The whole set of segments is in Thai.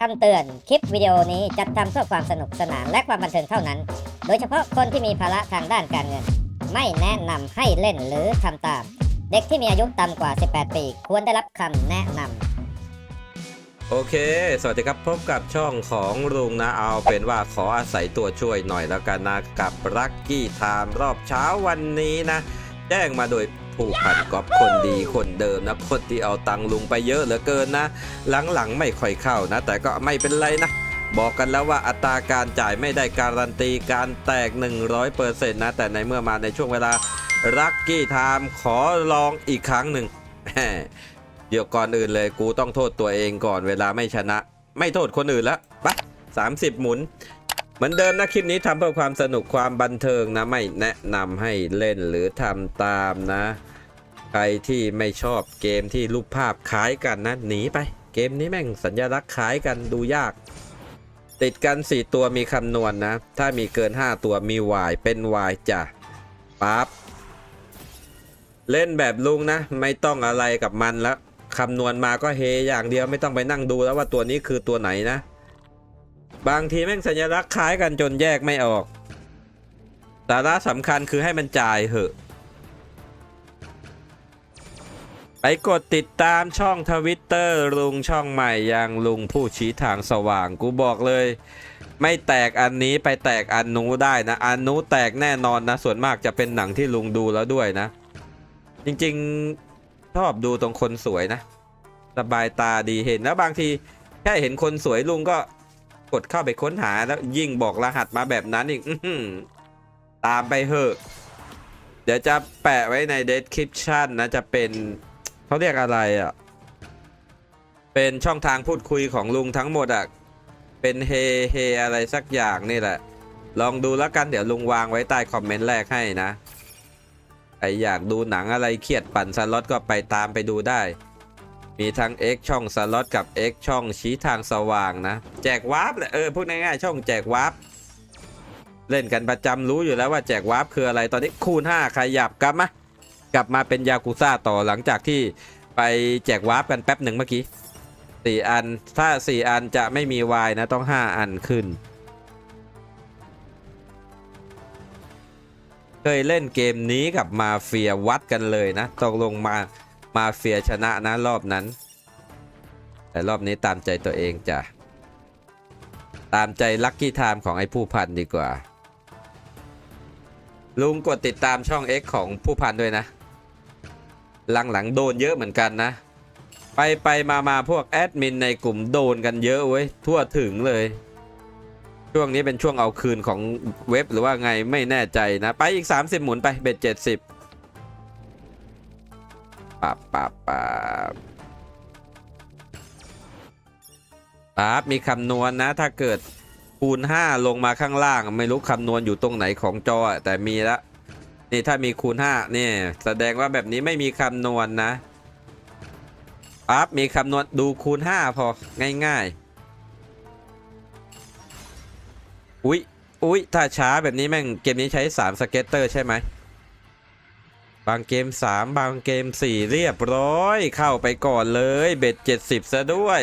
คำเตือน คลิปวิดีโอนี้จัดทำเพื่อความสนุกสนานและความบันเทิงเท่านั้น โดยเฉพาะคนที่มีภาระทางด้านการเงิน ไม่แนะนำให้เล่นหรือทำตาม เด็กที่มีอายุต่ำกว่า 18 ปี ควรได้รับคำแนะนำโอเค สวัสดีครับ พบกับช่องของลุงนะเอาเป็นว่าขออาศัยตัวช่วยหน่อยแล้วกันนะ กับรักกี้ไทม์รอบเช้าวันนี้นะ แจ้งมาโดย ผู้พันกอบคนดีคนเดิมนะคนที่เอาตังค์ลุงไปเยอะเหลือเกินนะ หลังๆไม่ค่อยเข้านะ แต่ก็ไม่เป็นไรนะ บอกกันแล้วว่าอัตราการจ่ายไม่ได้การันตีการแตก 100%นะ แต่ในเมื่อมาในช่วงเวลารักกี้ไทม์ขอลองอีกครั้งหนึ่งเดี๋ยวก่อนอื่นเลยกูต้องโทษตัวเองก่อนเวลาไม่ชนะ ไม่โทษคนอื่นแล้วปะสามสิบหมุน เหมือนเดิมนะคลิปนี้ทำเพื่อความสนุกความบันเทิงนะไม่แนะนำให้เล่นหรือทำตามนะ ใครที่ไม่ชอบเกมที่รูปภาพคล้ายกันนะหนีไป เกมนี้แม่งสัญลักษณ์คล้ายกันดูยาก ติดกัน 4 ตัวมีคำนวณนะถ้ามีเกิน 5 ตัวมีวายเป็นวายจ้ะปั๊บเล่นแบบลุงนะ ไม่ต้องอะไรกับมันแล้วคำนวณมาก็เฮอย่างเดียวไม่ต้องไปนั่งดูแล้วว่าตัวนี้คือตัวไหนนะ บางทีแม่งสัญลักษณ์คล้ายกันจนแยกไม่ออก สาระสำคัญคือให้มันจ่ายเหอะ ไปกดติดตามช่องทวิตเตอร์ลุงช่องใหม่อย่างลุงผู้ชี้ทางสว่าง กูบอกเลย ไม่แตกอันนี้ไปแตกอันนู้ได้นะ อันนู้แตกแน่นอนนะ ส่วนมากจะเป็นหนังที่ลุงดูแล้วด้วยนะ จริงๆชอบดูตรงคนสวยนะ สบายตาดีเห็นแล้วบางทีแค่เห็นคนสวยลุงก็ กดเข้าไปค้นหาแล้วยิ่งบอกรหัสมาแบบนั้นอีกอตามไปเหอะ เดี๋ยวจะแปะไว้ใน description นะจะเป็นเขาเรียกอะไรอะ เป็นช่องทางพูดคุยของลุงทั้งหมดอะ เป็นเฮเฮอะไรสักอย่างนี่แหละ ลองดูแล้วกันเดี๋ยวลุงวางไว้ใต้คอมเมนต์แรกให้นะใครอยากดูหนังอะไรเครียดปั่นสล็อตก็ไปตามไปดูได้ มีทั้ง X ช่องสล็อตกับ X ช่องชี้ทางสว่างนะ แจกวาร์ปแหละเออพูดง่ายๆช่องแจกวาร์ปเล่นกันประจำรู้อยู่แล้วว่าแจกวาร์ปคืออะไรตอนนี้คูณ 5 ขยับกลับมากลับมาเป็นยากุซ่าต่อหลังจากที่ไปแจกวาร์ปกันแป๊บหนึ่งเมื่อกี้สี่อันถ้าสี่อันจะไม่มีวายนะต้องห้าอันขึ้น เคยเล่นเกมนี้กับมาเฟียวัดกันเลยนะตกลงมา มาเฟียชนะนะรอบนั้น แต่รอบนี้ตามใจตัวเองจ้ะ ตามใจลัคกี้ไทม์ของไอ้ผู้พันดีกว่า ลุงกดติดตามช่อง X ของผู้พันด้วยนะ หลังๆโดนเยอะเหมือนกันนะ ไปไปมามาพวกแอดมินในกลุ่มโดนกันเยอะเว้ยทั่วถึงเลยช่วงนี้เป็นช่วงเอาคืนของเว็บหรือว่าไงไม่แน่ใจนะ ไปอีก 30 หมุนไปเบ็ด70 ปับปับปับปั๊บมีคำนวณนะถ้าเกิดคูณ 5 ลงมาข้างล่าง ไม่รู้คำนวณอยู่ตรงไหนของจอ แต่มีละนี่ถ้ามีคูณ 5 นี่ แสดงว่าแบบนี้ไม่มีคำนวณนะปั๊บมีคำนวณดูคูณ 5 พอง่ายๆ อุ๊ย อุ๊ย ถ้าช้าแบบนี้แม่งเกมนี้ใช้ 3 สเก็ตเตอร์ใช่ไหม บางเกม 3 บางเกม 4 เรียบร้อย เข้าไปก่อนเลยเบ็ด70 ซะด้วย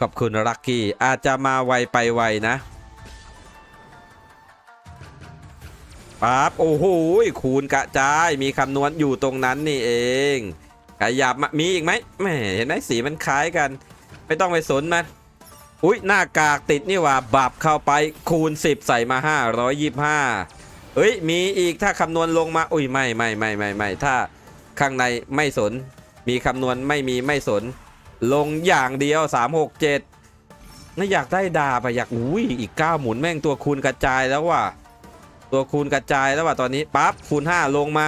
ขอบคุณลักกี้ อาจจะมาไวไปไวนะปั๊บโอ้โหคูณกระจายมีคำนวณอยู่ตรงนั้นนี่เองขยับมามีอีกไหมแหมเห็นไหมสีมันคล้ายกัน ไม่ต้องไปสนมันอุ้ยหน้ากากติดนี่ว่าบับเข้าไปคูณ 10 ใส่มา 525 เอ้ยมีอีกถ้าคำนวณลงมาอุ้ยไม่ไม่ไม่ไม่ไม่ถ้าข้างในไม่สน มีคำนวณไม่มีไม่สน ลงอย่างเดียว 367น่าอยากได้ดาบอะอยากอุ้ยอีก 9 หมุนแม่งตัวคูณกระจายแล้วว่ะตัวคูณกระจายแล้วว่ะตอนนี้ปั๊บคูณ 5 ลงมา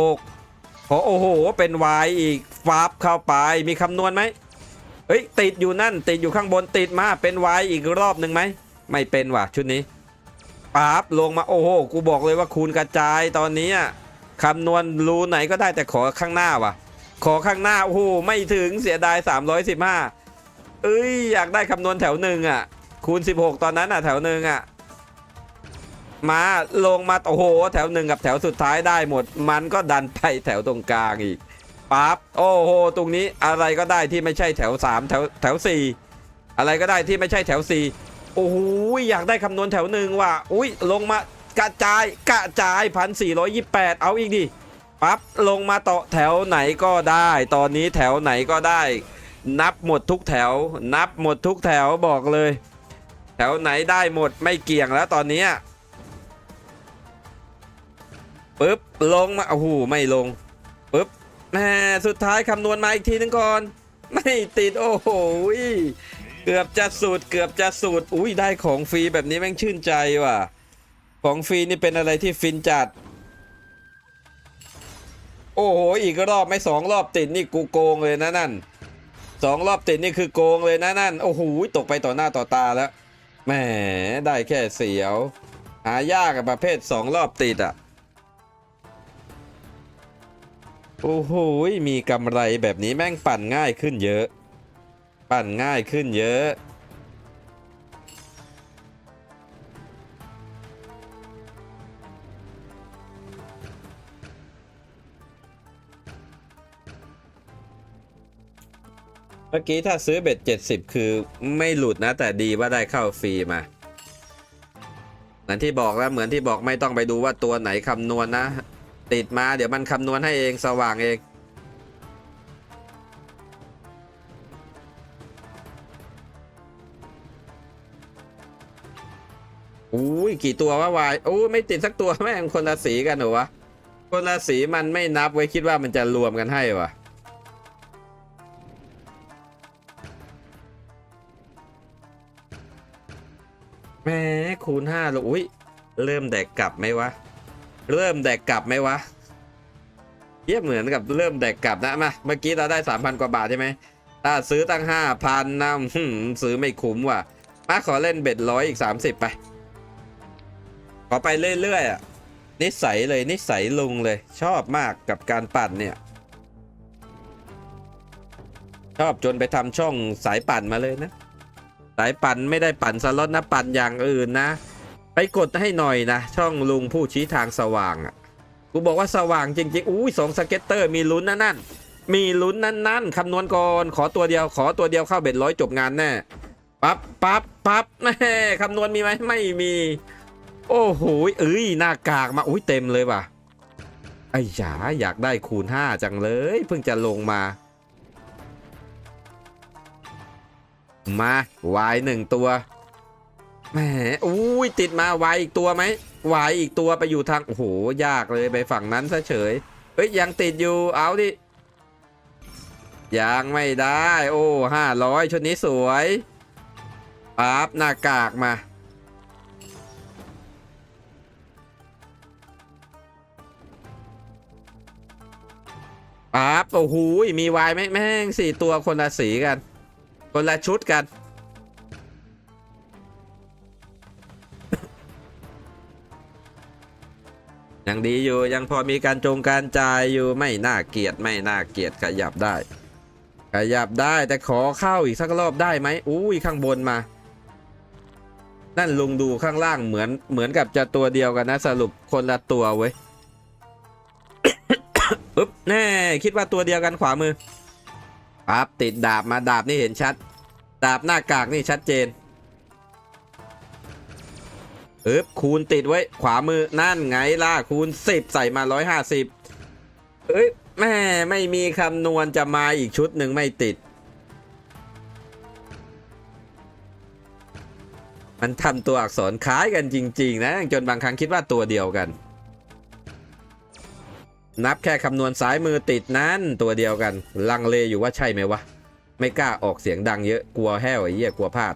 16พอโอ้โห เป็น Y อีกฟับเข้าไปมีคำนวณไหมเฮ้ยติดอยู่นั่นติดอยู่ข้างบนติดมาเป็นวายอีกรอบหนึ่งไหมไม่เป็นว่ะชุดนี้ ปั๊บลงมาโอ้โหกูบอกเลยว่าคูณกระจายตอนนี้อะคำนวณรูไหนก็ได้แต่ขอข้างหน้าว่ะขอข้างหน้าโอ้โหไม่ถึงเสียดาย 315 เอ้ยอยากได้คำนวณแถวหนึ่งอะ คูณ 16 ตอนนั้นอะแถวหนึ่งอะ มาลงมาโอ้โห แถวหนึ่งกับแถวสุดท้ายได้หมด มันก็ดันไปแถวตรงกลางอีกปั๊บโอ้โห ตรงนี้อะไรก็ได้ที่ไม่ใช่แถว 3 แถวแถว 4 อะไรก็ได้ที่ไม่ใช่แถว 4 โอ้โหอยากได้คำนวณแถวหนึ่งว่ะอุ้ยลงมากระจายกระจายพันสี่ร้อยยี่แปดเอาอีกดิปั๊บลงมาต่อแถวไหนก็ได้ ตอนนี้แถวไหนก็ได้ นับหมดทุกแถว นับหมดทุกแถวบอกเลย แถวไหนได้หมดไม่เกี่ยงแล้วตอนนี้ปึ๊บลงมาโอ้โหไม่ลงปึ๊บแหมสุดท้ายคำนวณมาอีกทีนึงก่อน ไม่ติดโอ้โห เกือบจะสุดเกือบจะสุดอุ้ยได้ของฟรีแบบนี้แม่งชื่นใจว่ะ ของฟรีนี่เป็นอะไรที่ฟินจัด โอ้โห อีกรอบไม่สองรอบติดนี่กูโกงเลยนะนั่นสองรอบติดนี่คือโกงเลยนะนั่น โอ้โหตกไปต่อหน้าต่อตาแล้วแหมได้แค่เสียว หายากกับประเภทสองรอบติดอะโอ้โหมีกำไรแบบนี้แม่งปั่นง่ายขึ้นเยอะ ปั่นง่ายขึ้นเยอะเมื่อกี้ถ้าซื้อเบ็ด70 คือไม่หลุดนะ แต่ดีว่าได้เข้าฟรีมา เหมือนที่บอกแล้วเหมือนที่บอกไม่ต้องไปดูว่าตัวไหนคำนวณนะติดมาเดี๋ยวมันคำนวณให้เองสว่างเอง กี่ตัววะวายโอ้ไม่ติดสักตัวแม่งคนละสีกันเหรอวะคนละสีมันไม่นับไว้คิดว่ามันจะรวมกันให้วะแม่คูณห้าลูกอุ้ยเริ่มแดกกลับไหมวะ เริ่มแดกกลับไหมวะเทียบเหมือนกับเริ่มแดกกลับนะมาเมื่อกี้เราได้สามพันกว่าบาทใช่ไหมถ้าซื้อตั้งห้าพันนะอื้อหือซื้อไม่คุ้มว่ะมาขอเล่นเบ็ดร้อยอีกสามสิบไป อไปเรื่อยๆอะนิสัยเลยนิสัยลุงเลยชอบมากกับการปั่นเนี่ย ชอบจนไปทำช่องสายปั่นมาเลยนะ สายปั่นไม่ได้ปั่นสล็อตนะ ปั่นอย่างอื่นนะ ไปกดให้หน่อยนะ ช่องลุงผู้ชี้ทางสว่างอะกูบอกว่าสว่างจริงๆอุ้ยสองสเก็ตเตอร์มีลุ้นนะนั่นมีลุ้นนั่นนั่นคำนวณก่อนขอตัวเดียวขอตัวเดียวเข้าเบ็ดร้อยจบงานแน่ปั๊บปั๊บปั๊บแม่คำนวณมีไหมไม่มี โอ้โห เอ้ยหน้ากากมาอุ้ยเต็มเลยว่ะไอ้หยาอยากได้คูณ 5 จังเลย เพิ่งจะลงมา มาวายหนึ่งตัวแหมอุ้ยติดมาวายอีกตัวไหมวายอีกตัวไปอยู่ทาง โอ้โห ยากเลยไปฝั่งนั้นซะเฉยเฮ้ย ยังติดอยู่เอาดิยังไม่ได้ โอ้ห้าร้อยชุดนี้สวยปั๊บหน้ากากมา ปั๊บโอ้โหมีวายไหมแม่งสี่ตัวคนละสีกัน คนละชุดกัน ยังดีอยู่ยังพอมีการจงการจ่ายอยู่ไม่น่าเกลียดไม่น่าเกลียดขยับได้ ขยับได้แต่ขอเข้าอีกสักรอบได้ไหมอุ้ยข้างบนมานั่นลุงดูข้างล่างเหมือนเหมือนกับจะตัวเดียวกันนะสรุปคนละตัวเว้ย แน่คิดว่าตัวเดียวกันขวามือปั๊บติดดาบมาดาบนี่เห็นชัด ดาบหน้ากากนี่ชัดเจนปึ๊บคูณติดไว้ขวามือนั่นไงล่ะคูณ10ใส่มา150เอ้ยแม่ไม่มีคำนวณจะมาอีกชุดหนึ่งไม่ติด มันทำตัวอักษรคล้ายกันจริง ๆ นะ จนบางครั้งคิดว่าตัวเดียวกัน นับแค่คำนวณซ้ายมือติดนั้นตัวเดียวกัน ลังเลอยู่ว่าใช่ไหมวะ ไม่กล้าออกเสียงดังเยอะกลัวแห้วไอ้เหี้ยกลัวพลาด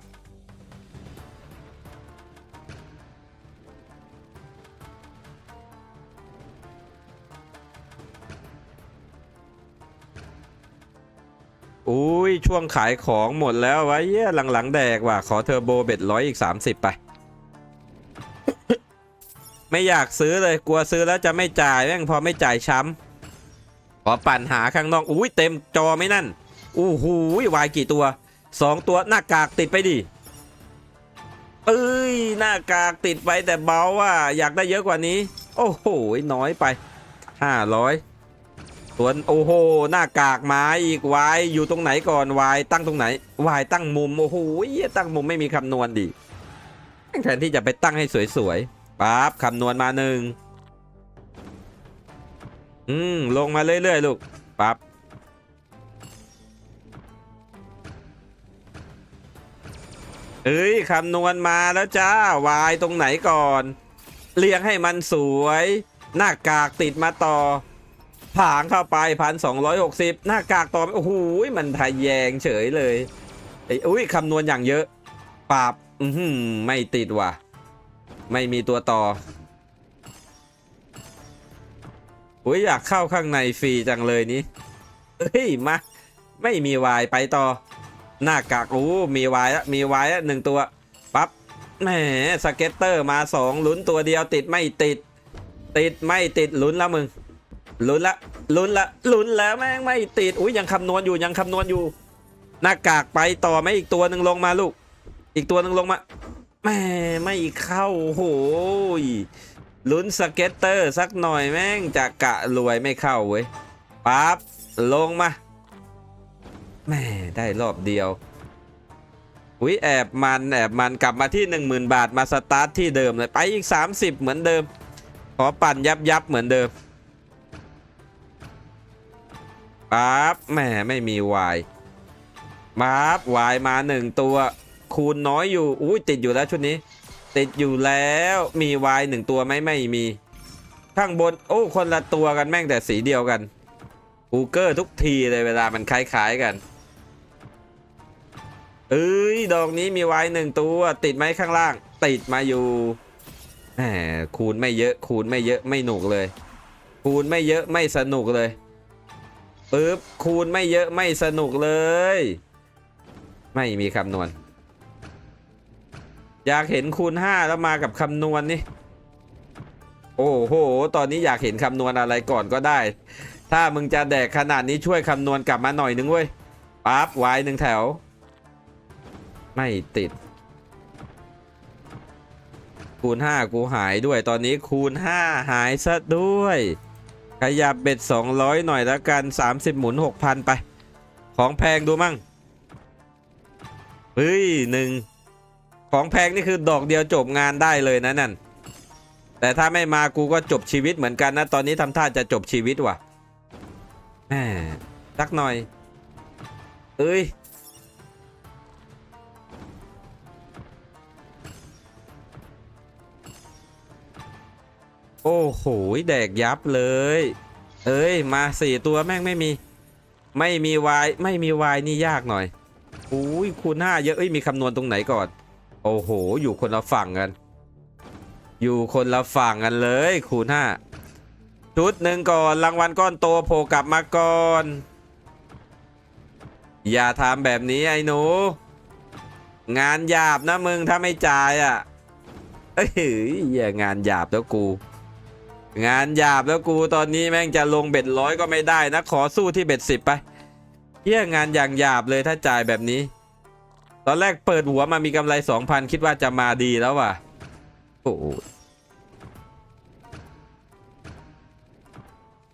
อุ้ยช่วงขายของหมดแล้ววะเหี้ยหลังๆแดกว่ะขอเทอร์โบเบ็ดร้อยอีก 30 ไป ไม่อยากซื้อเลยกลัวซื้อแล้วจะไม่จ่ายแม่งพอไม่จ่ายช้ำขอปั่นหาข้างนอกอุ้ยเต็มจอไม่นั่นอู้หูวายกี่ตัวสองตัวหน้ากากติดไปดิเอ้ยหน้ากากติดไปแต่เบาว่าอยากได้เยอะกว่านี้ โอ้โหน้อยไปห้าร้อยส่วนโอ้โหหน้ากากไม้อีกวายอยู่ตรงไหนก่อนวายตั้งตรงไหนวายตั้งมุมโอ้โหตั้งมุมไม่มีคำนวณดิแทนที่จะไปตั้งให้สวยๆ ปั๊บคำนวณมาหนึ่งอืม ลงมาเรื่อย ๆ ลูกปั๊บเอ้ยคำนวณมาแล้วจ้าวายตรงไหนก่อน เรียงให้มันสวย หน้ากากติดมาต่อ ผางเข้าไปพันสองร้อยหกสิบหน้ากากต่อโอ้โหมันทะแยงเฉยเลยไอ้อุ้ยคำนวณอย่างเยอะปราบอือหือไม่ติดว่ะ ไม่มีตัวต่ออุ้ยอยากเข้าข้างในฟรีจังเลยนี้เฮ้ยมาไม่มีวายไปต่อ หน้ากากโอ้มีวายมีวายหนึ่งตัวปั๊บแหมสเก็ตเตอร์มาสองลุ้นตัวเดียวติดไม่ติด ติดไม่ติดลุ้นแล้วมึงลุ้นละลุ้นละลุ้นแล้วแม่งไม่ติดอุ้ยยังคำนวณอยู่ยังคำนวณอยู่ หน้ากากไปต่อไหมอีกตัวหนึ่งลงมาลูก อีกตัวหนึ่งลงมา ม่ไม่เข้าโอ้โหยลุ้นสเก็ตเตอร์สักหน่อยแม่งจะกะรวยไม่เข้าเว้ยปั๊บลงมาแม่ได้รอบเดียวอุ้ยแอบมันแอบมันกลับมาที่ 10,000 บาทมาสตาร์ทที่เดิมเลยไปอีก 30 เหมือนเดิม ขอปั่นยับยับเหมือนเดิมปั๊บแหมไม่มีวายปั๊บวายมาหนึ่งตัว คูณน้อยอยู่อุ้ยติดอยู่แล้วชุดนี้ ติดอยู่แล้วมีวายหนึ่งตัวไหมไม่มีข้างบนโอ้คนละตัวกันแม่งแต่สีเดียวกันกูเกอร์ทุกทีเลยเวลามันคล้ายๆกันเอ้ยดอกนี้มีไวายหนึ่งตัวติดไหมข้างล่าง ติดมาอยู่แหมคูณไม่เยอะ คูณไม่เยอะไม่หนุกเลย คูณไม่เยอะไม่สนุกเลยปึ๊บคูณไม่เยอะไม่สนุกเลย ไม่มีคำนวณ อยากเห็นคูณ5แล้วมากับคำนวณนี่ โอ้โห ตอนนี้อยากเห็นคำนวณอะไรก่อนก็ได้ ถ้ามึงจะแดกขนาดนี้ช่วยคำนวณกลับมาหน่อยนึงเว้ยปั๊บไวายหนึ่งแถว ไม่ติด คูณ5กูหายด้วยตอนนี้คูณ5หายซะด้วย ขยับเบ็ด200หน่อยแล้วกัน30หมุน6,000ไป ของแพงดูมั่ง เฮ้ยหนึ่ง ของแพงนี่คือดอกเดียวจบงานได้เลยนะนั่น แต่ถ้าไม่มากูก็จบชีวิตเหมือนกันนะ ตอนนี้ทำท่าจะจบชีวิตว่ะแหมสักหน่อย เอ้ย โอ้โห แดกยับเลย เอ้ย มาสี่ตัวแม่งไม่มี ไม่มีวาย ไม่มีวายนี่ยากหน่อยอุ้ยคูณห้าเยอะ เอ้ย มีคำนวณตรงไหนก่อน โอ้โห อยู่คนละฝั่งกัน อยู่คนละฝั่งกันเลยคูณห้าชุดหนึ่งก่อนรางวัลก้อนโตโผล่กลับมาก่อน อย่าทำแบบนี้ไอ้หนู งานหยาบนะมึงถ้าไม่จ่ายอะเอ้ยอย่างานหยาบแล้วกู งานหยาบแล้วกูตอนนี้แม่งจะลงเบ็ดร้อยก็ไม่ได้นะ ขอสู้ที่เบ็ดสิบไปเฮียงานอย่างหยาบเลยถ้าจ่ายแบบนี้ ตอนแรกเปิดหัวมามีกำไรสองพันคิดว่าจะมาดีแล้วว่ะ โอ้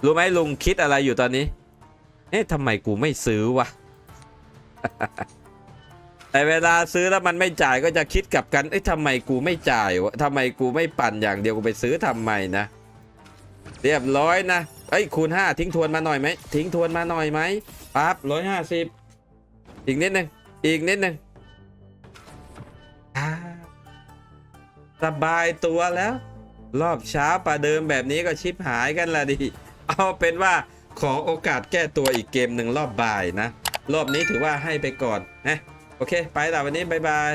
รู้ไหมลุงคิดอะไรอยู่ตอนนี้ เอ๊ะทำไมกูไม่ซื้อวะ แต่เวลาซื้อแล้วมันไม่จ่ายก็จะคิดกลับกัน เอ๊ะทำไมกูไม่จ่ายวะทำไมกูไม่ปั่นอย่างเดียวกูไปซื้อทำไมนะ เรียบร้อยนะ เอ้ยคูณห้าทิ้งทวนมาหน่อยไหม ทิ้งทวนมาหน่อยไหมปั๊บร้อยห้าสิบอีกนิดหนึ่งอีกนิดหนึ่ง สบายตัวแล้ว รอบเช้าประเดิมแบบนี้ก็ชิปหายกันละดิ เอาเป็นว่าขอโอกาสแก้ตัวอีกเกมหนึ่งรอบบ่ายนะ รอบนี้ถือว่าให้ไปก่อนนะโอเค ไปแต่วันนี้ บ๊ายบาย